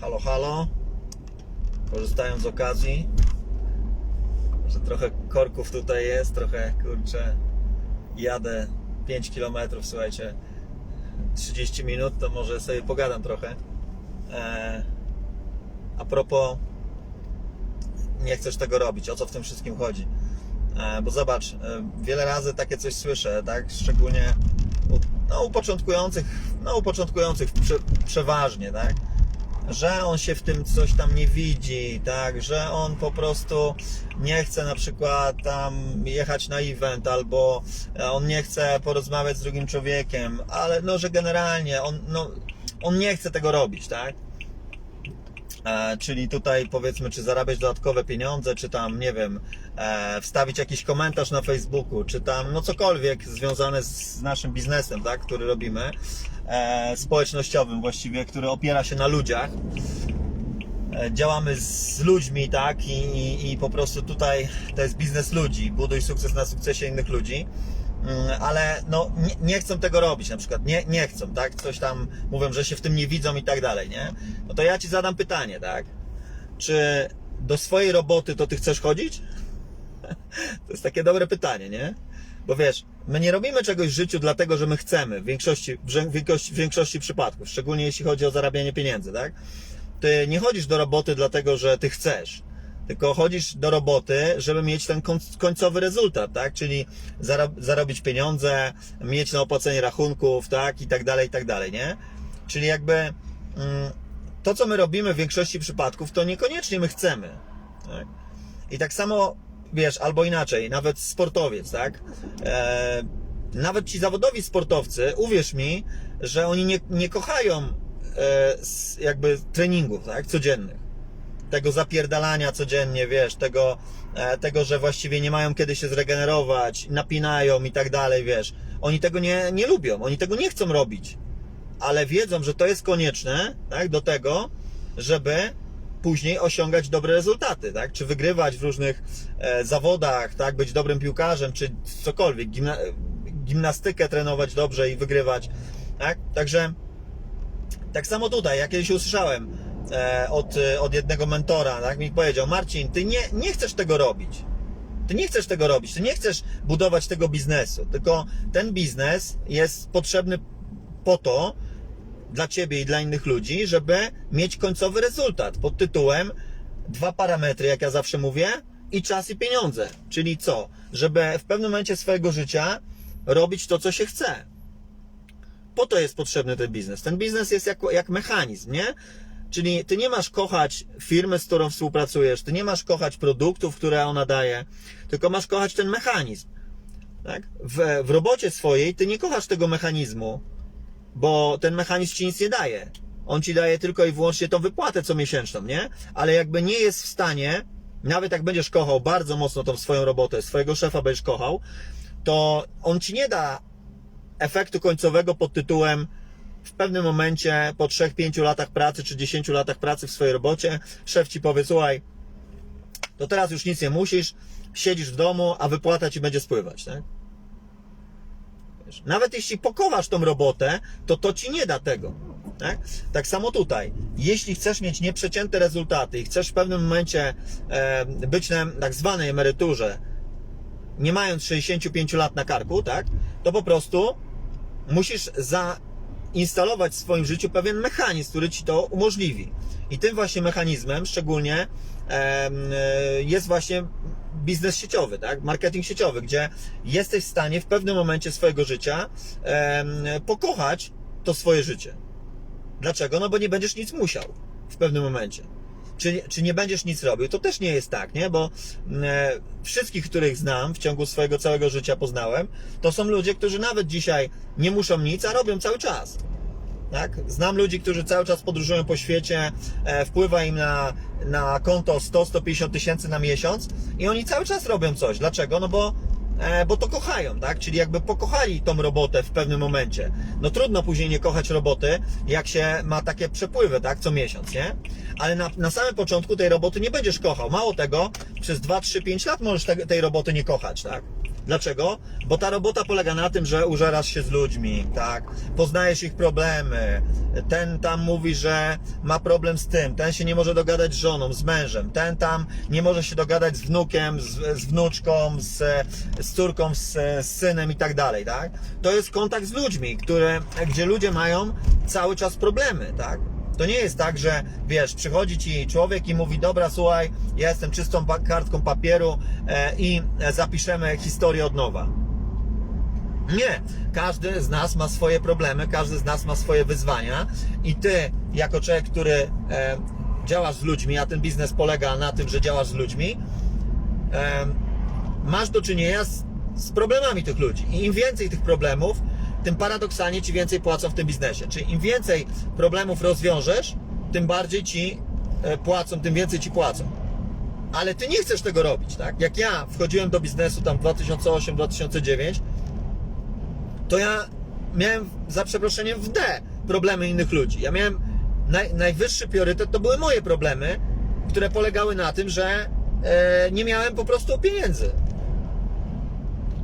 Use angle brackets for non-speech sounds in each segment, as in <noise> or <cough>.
Halo, halo. Korzystając z okazji, że trochę korków tutaj jest, trochę kurczę, jadę 5 km, słuchajcie, 30 minut, to może sobie pogadam trochę. E, a propos, nie chcesz tego robić, o co w tym wszystkim chodzi? E, bo zobacz, e, wiele razy takie coś słyszę, tak? Szczególnie u, no, u początkujących, no u początkujących prze, przeważnie, tak? Że on się w tym coś tam nie widzi, tak? Że on po prostu nie chce na przykład tam jechać na event, albo e, on nie chce porozmawiać z drugim człowiekiem, ale no, że generalnie on, no, on nie chce tego robić, tak? Czyli tutaj powiedzmy, czy zarabiać dodatkowe pieniądze, czy tam, nie wiem, e, wstawić jakiś komentarz na Facebooku, czy tam, no cokolwiek związane z naszym biznesem, tak, który robimy, e, społecznościowym właściwie, który opiera się na ludziach. E, działamy z ludźmi, tak, i, i, i po prostu tutaj to jest biznes ludzi, buduj sukces na sukcesie innych ludzi. Mm, ale no nie, nie chcą tego robić na przykład, nie, nie chcą, tak, coś tam mówią, że się w tym nie widzą i tak dalej, nie? No to ja Ci zadam pytanie, tak, czy do swojej roboty to Ty chcesz chodzić? <laughs> To jest takie dobre pytanie, nie? Bo wiesz, my nie robimy czegoś w życiu dlatego, że my chcemy, w większości, w większości, w większości przypadków, szczególnie jeśli chodzi o zarabianie pieniędzy, tak? Ty nie chodzisz do roboty dlatego, że Ty chcesz, tylko chodzisz do roboty, żeby mieć ten koń- końcowy rezultat, tak? Czyli zaro- zarobić pieniądze, mieć na opłacenie rachunków, tak? I tak dalej, i tak dalej, nie? Czyli jakby mm, to, co my robimy w większości przypadków, to niekoniecznie my chcemy, tak? I tak samo, wiesz, albo inaczej, nawet sportowiec, tak? E, nawet ci zawodowi sportowcy, uwierz mi, że oni nie, nie kochają e, jakby treningów, tak? Codziennych tego zapierdalania codziennie, wiesz, tego, e, tego, że właściwie nie mają kiedy się zregenerować, napinają i tak dalej, wiesz. Oni tego nie, nie lubią, oni tego nie chcą robić, ale wiedzą, że to jest konieczne, tak, do tego, żeby później osiągać dobre rezultaty, tak, czy wygrywać w różnych e, zawodach, tak, być dobrym piłkarzem, czy cokolwiek, gimna, gimnastykę trenować dobrze i wygrywać, tak, także tak samo tutaj, ja kiedyś usłyszałem od, e, od jednego mentora, tak mi powiedział, Marcin, ty nie, nie chcesz tego robić. Ty nie chcesz tego robić, ty nie chcesz budować tego biznesu, tylko ten biznes jest potrzebny po to, dla ciebie i dla innych ludzi, żeby mieć końcowy rezultat pod tytułem dwa parametry, jak ja zawsze mówię, i czas i pieniądze. Czyli co? Żeby w pewnym momencie swojego życia robić to, co się chce po to jest potrzebny ten biznes. Ten biznes jest jak, jak mechanizm, nie? Czyli ty nie masz kochać firmy, z którą współpracujesz, ty nie masz kochać produktów, które ona daje, tylko masz kochać ten mechanizm. Tak? W, w robocie swojej ty nie kochasz tego mechanizmu, bo ten mechanizm ci nic nie daje. On ci daje tylko i wyłącznie tą wypłatę co miesięczną, nie? Ale jakby nie jest w stanie, nawet jak będziesz kochał bardzo mocno tą swoją robotę, swojego szefa będziesz kochał, to on ci nie da efektu końcowego pod tytułem w pewnym momencie po 3-5 latach pracy czy 10 latach pracy w swojej robocie szef ci powie, słuchaj, to teraz już nic nie musisz, siedzisz w domu, a wypłata ci będzie spływać, tak? Nawet jeśli pokochasz tą robotę, to to ci nie da tego. Tak? tak samo tutaj. Jeśli chcesz mieć nieprzecięte rezultaty i chcesz w pewnym momencie e, być na tak zwanej emeryturze, nie mając 65 lat na karku, tak, to po prostu musisz zainstalować w swoim życiu pewien mechanizm, który ci to umożliwi. I tym właśnie mechanizmem szczególnie e, jest właśnie biznes sieciowy, tak? marketing sieciowy, gdzie jesteś w stanie w pewnym momencie swojego życia pokochać to swoje życie. Dlaczego? No bo nie będziesz nic musiał w pewnym momencie. Czy, czy nie będziesz nic robił? To też nie jest tak, nie? Bo e, wszystkich, których znam w ciągu swojego całego życia poznałem, to są ludzie, którzy nawet dzisiaj nie muszą nic, a robią cały czas. Tak? Znam ludzi, którzy cały czas podróżują po świecie, e, wpływa im na, na konto 100-150 tysięcy na miesiąc i oni cały czas robią coś. Dlaczego? No bo, bo to kochają, tak? Czyli jakby pokochali tą robotę w pewnym momencie. No trudno później nie kochać roboty, jak się ma takie przepływy, tak? Co miesiąc, nie? Ale na, na samym początku tej roboty nie będziesz kochał. Mało tego, przez 2, 3, 5 lat możesz te, tej roboty nie kochać, tak? Dlaczego? Bo ta robota polega na tym, że użerasz się z ludźmi, tak? Poznajesz ich problemy. Ten tam mówi, że ma problem z tym, ten się nie może dogadać z żoną, z mężem, ten tam nie może się dogadać z wnukiem, z, z wnuczką, z, z córką, z, z synem i tak dalej, tak? To jest kontakt z ludźmi, które, gdzie ludzie mają cały czas problemy, tak? To nie jest tak, że wiesz, przychodzi ci człowiek i mówi: Dobra, słuchaj, ja jestem czystą kartką papieru e, i e, zapiszemy historię od nowa. Nie. Każdy z nas ma swoje problemy, każdy z nas ma swoje wyzwania i ty, jako człowiek, który e, działasz z ludźmi, a ten biznes polega na tym, że działasz z ludźmi, masz do czynienia z, z problemami tych ludzi. I im więcej tych problemów, tym paradoksalnie ci więcej płacą w tym biznesie. Czyli im więcej problemów rozwiążesz, tym bardziej ci e, płacą, tym więcej ci płacą. Ale ty nie chcesz tego robić, tak? Jak ja wchodziłem do biznesu tam 2008-2009, to ja miałem za przeproszeniem w D problemy innych ludzi. Ja miałem naj, najwyższy priorytet, to były moje problemy, które polegały na tym, że e, nie miałem po prostu pieniędzy.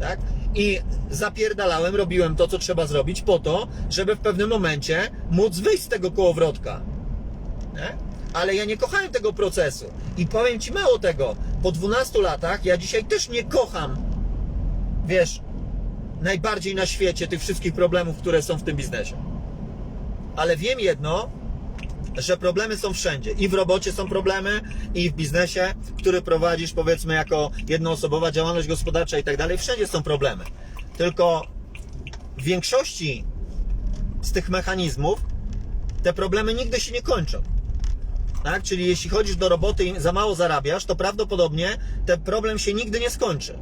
Tak? I zapierdalałem, robiłem to, co trzeba zrobić po to, żeby w pewnym momencie móc wyjść z tego kołowrotka. Nie? Ale ja nie kochałem tego procesu. I powiem Ci mało tego, po 12 latach ja dzisiaj też nie kocham, wiesz, najbardziej na świecie tych wszystkich problemów, które są w tym biznesie. Ale wiem jedno, że problemy są wszędzie. I w robocie są problemy, i w biznesie, który prowadzisz, powiedzmy, jako jednoosobowa działalność gospodarcza i tak dalej. Wszędzie są problemy. Tylko w większości z tych mechanizmów te problemy nigdy się nie kończą. Tak? Czyli jeśli chodzisz do roboty i za mało zarabiasz, to prawdopodobnie ten problem się nigdy nie skończy.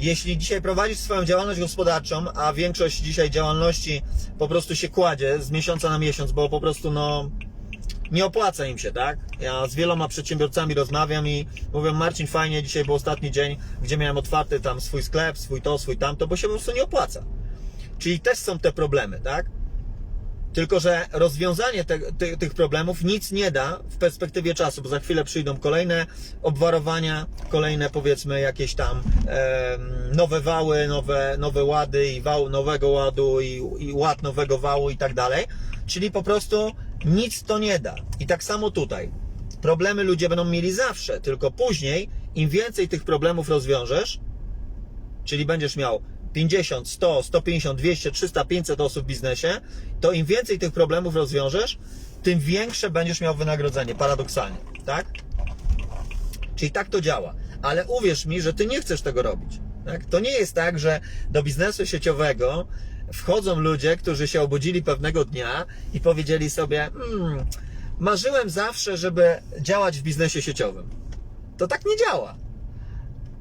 Jeśli dzisiaj prowadzisz swoją działalność gospodarczą, a większość dzisiaj działalności po prostu się kładzie z miesiąca na miesiąc, bo po prostu no nie opłaca im się, tak? Ja z wieloma przedsiębiorcami rozmawiam i mówią, Marcin, fajnie, dzisiaj był ostatni dzień, gdzie miałem otwarty tam swój sklep, swój to, swój tamto, bo się po prostu nie opłaca. Czyli też są te problemy, tak? Tylko, że rozwiązanie te, ty, tych problemów nic nie da w perspektywie czasu, bo za chwilę przyjdą kolejne obwarowania, kolejne powiedzmy jakieś tam em, nowe wały, nowe, nowe łady i wał nowego ładu i, i ład nowego wału i tak dalej. Czyli po prostu nic to nie da. I tak samo tutaj. Problemy ludzie będą mieli zawsze, tylko później im więcej tych problemów rozwiążesz, czyli będziesz miał 50, 100, 150, 200, 300, 500 osób w biznesie, to im więcej tych problemów rozwiążesz, tym większe będziesz miał wynagrodzenie, paradoksalnie, tak? Czyli tak to działa. Ale uwierz mi, że ty nie chcesz tego robić. Tak? To nie jest tak, że do biznesu sieciowego wchodzą ludzie, którzy się obudzili pewnego dnia i powiedzieli sobie: hmm, Marzyłem zawsze, żeby działać w biznesie sieciowym. To tak nie działa.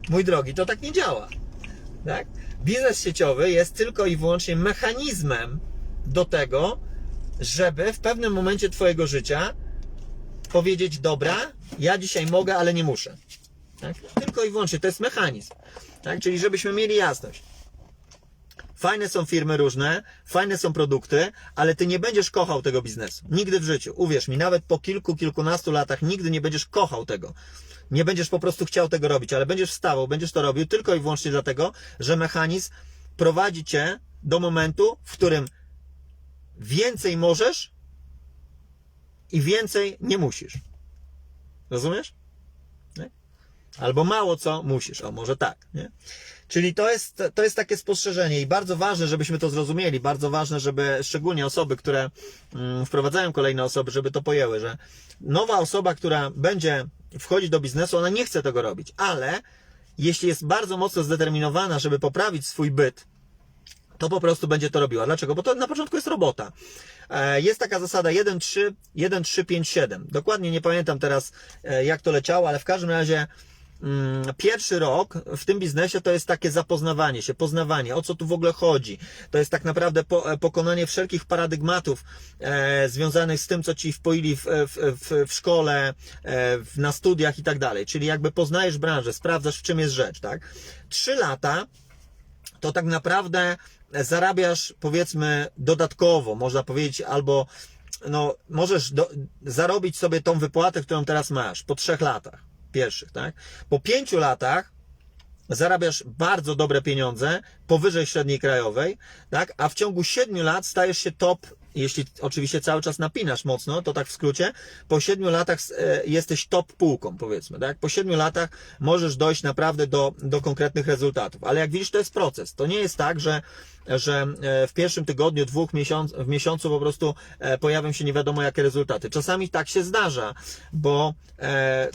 Mój drogi, to tak nie działa. Tak? Biznes sieciowy jest tylko i wyłącznie mechanizmem do tego, żeby w pewnym momencie Twojego życia powiedzieć: Dobra, ja dzisiaj mogę, ale nie muszę. Tak? Tylko i wyłącznie to jest mechanizm. Tak? Czyli żebyśmy mieli jasność. Fajne są firmy różne, fajne są produkty, ale ty nie będziesz kochał tego biznesu. Nigdy w życiu. Uwierz mi, nawet po kilku, kilkunastu latach nigdy nie będziesz kochał tego. Nie będziesz po prostu chciał tego robić, ale będziesz wstawał, będziesz to robił tylko i wyłącznie dlatego, że mechanizm prowadzi cię do momentu, w którym więcej możesz i więcej nie musisz. Rozumiesz? Nie? Albo mało co musisz, o może tak, nie? Czyli to jest, to jest takie spostrzeżenie i bardzo ważne, żebyśmy to zrozumieli, bardzo ważne, żeby szczególnie osoby, które mm, wprowadzają kolejne osoby, żeby to pojęły, że nowa osoba, która będzie wchodzić do biznesu, ona nie chce tego robić, ale jeśli jest bardzo mocno zdeterminowana, żeby poprawić swój byt, to po prostu będzie to robiła. Dlaczego? Bo to na początku jest robota. E, Jest taka zasada 1-3, 1-3-5-7. Dokładnie nie pamiętam teraz, e, jak to leciało, ale w każdym razie pierwszy rok w tym biznesie to jest takie zapoznawanie się, poznawanie, o co tu w ogóle chodzi. To jest tak naprawdę e, pokonanie wszelkich paradygmatów e, związanych z tym, co ci wpoili w, w, w, szkole, e, na studiach i tak dalej. Czyli jakby poznajesz branżę, sprawdzasz w czym jest rzecz, tak? Trzy lata to tak naprawdę zarabiasz, powiedzmy, dodatkowo, można powiedzieć, albo no, możesz do, zarobić sobie tą wypłatę, którą teraz masz po trzech latach pierwszych, tak? Po pięciu latach zarabiasz bardzo dobre pieniądze, powyżej średniej krajowej, tak? A w ciągu 7 lat stajesz się top, jeśli oczywiście cały czas napinasz mocno, to tak w skrócie, po 7 latach e, jesteś top półką, powiedzmy, tak? Po 7 latach możesz dojść naprawdę do, do konkretnych rezultatów. Ale jak widzisz, to jest proces. To nie jest tak, że że e, w pierwszym tygodniu, dwóch miesiąc, w miesiącu po prostu e, pojawią się nie wiadomo jakie rezultaty. Czasami tak się zdarza, bo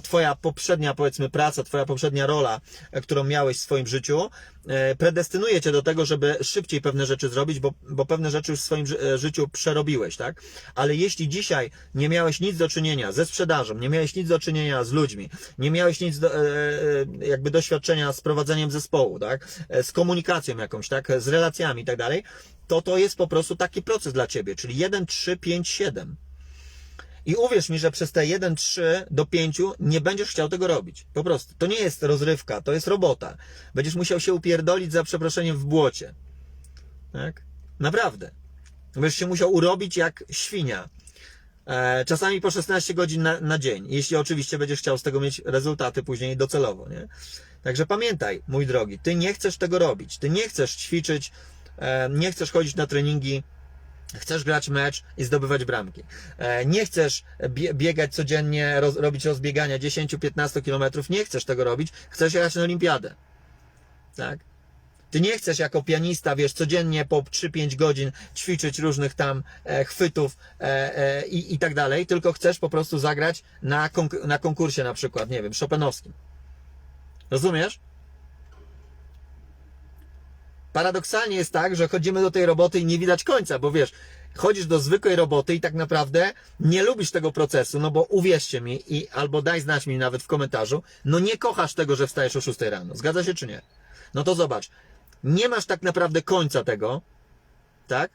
twoja poprzednia powiedzmy praca, twoja poprzednia rola, którą miałeś w swoim życiu, predestynuje cię do tego, żeby szybciej pewne rzeczy zrobić, bo, bo pewne rzeczy już w swoim ży- życiu przerobiłeś, tak? Ale jeśli dzisiaj nie miałeś nic do czynienia ze sprzedażą, nie miałeś nic do czynienia z ludźmi, nie miałeś nic do, e, e, jakby doświadczenia z prowadzeniem zespołu, tak? E, Z komunikacją jakąś, tak? Z relacjami i tak dalej, to to jest po prostu taki proces dla ciebie, czyli 1, 3, 5, 7. I uwierz mi, że przez te 1, 3 do 5 nie będziesz chciał tego robić. Po prostu. To nie jest rozrywka, to jest robota. Będziesz musiał się upierdolić za przeproszeniem w błocie. Tak? Naprawdę. Będziesz się musiał urobić jak świnia. E, czasami po 16 godzin na, na dzień. Jeśli oczywiście będziesz chciał z tego mieć rezultaty później docelowo, nie? Także pamiętaj, mój drogi, ty nie chcesz tego robić. Ty nie chcesz ćwiczyć, e, nie chcesz chodzić na treningi, chcesz grać mecz i zdobywać bramki. E, Nie chcesz bie- biegać codziennie, roz, robić rozbiegania 10-15 km, nie chcesz tego robić, chcesz jechać na olimpiadę. Tak? Ty nie chcesz jako pianista, wiesz, codziennie po 3-5 godzin ćwiczyć różnych tam e, chwytów e, e, i, i tak dalej, tylko chcesz po prostu zagrać na, konk- na konkursie na przykład, nie wiem, Chopinowskim. Rozumiesz? Paradoksalnie jest tak, że chodzimy do tej roboty i nie widać końca, bo wiesz, chodzisz do zwykłej roboty i tak naprawdę nie lubisz tego procesu, no bo uwierzcie mi i albo daj znać mi nawet w komentarzu, no nie kochasz tego, że wstajesz o 6 rano. Zgadza się czy nie? No to zobacz, nie masz tak naprawdę końca tego, tak?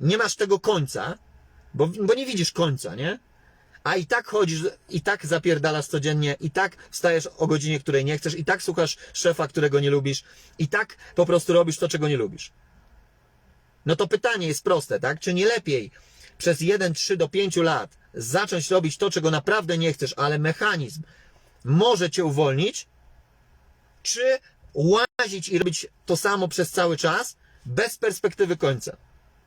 Nie masz tego końca, bo, bo nie widzisz końca, nie? A i tak chodzisz, i tak zapierdalasz codziennie, i tak wstajesz o godzinie, której nie chcesz, i tak słuchasz szefa, którego nie lubisz, i tak po prostu robisz to, czego nie lubisz. No to pytanie jest proste, tak? Czy nie lepiej przez 1, 3 do 5 lat zacząć robić to, czego naprawdę nie chcesz, ale mechanizm może cię uwolnić, czy łazić i robić to samo przez cały czas, bez perspektywy końca?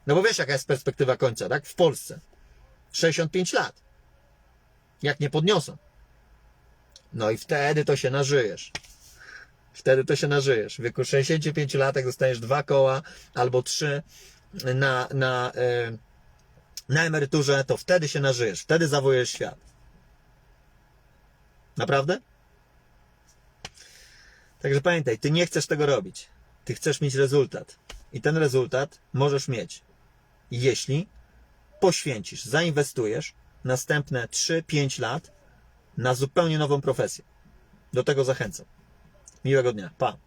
No bo wiesz, jaka jest perspektywa końca, tak? W Polsce. 65 lat. Jak nie podniosą. No i wtedy to się nażyjesz. Wtedy to się nażyjesz. W wieku 65 lat, jak dostajesz dwa koła albo trzy na, na, e, na emeryturze, to wtedy się nażyjesz. Wtedy zawojujesz świat. Naprawdę? Także pamiętaj, ty nie chcesz tego robić. Ty chcesz mieć rezultat. I ten rezultat możesz mieć, jeśli poświęcisz, zainwestujesz następne 3-5 lat na zupełnie nową profesję. Do tego zachęcam. Miłego dnia. Pa.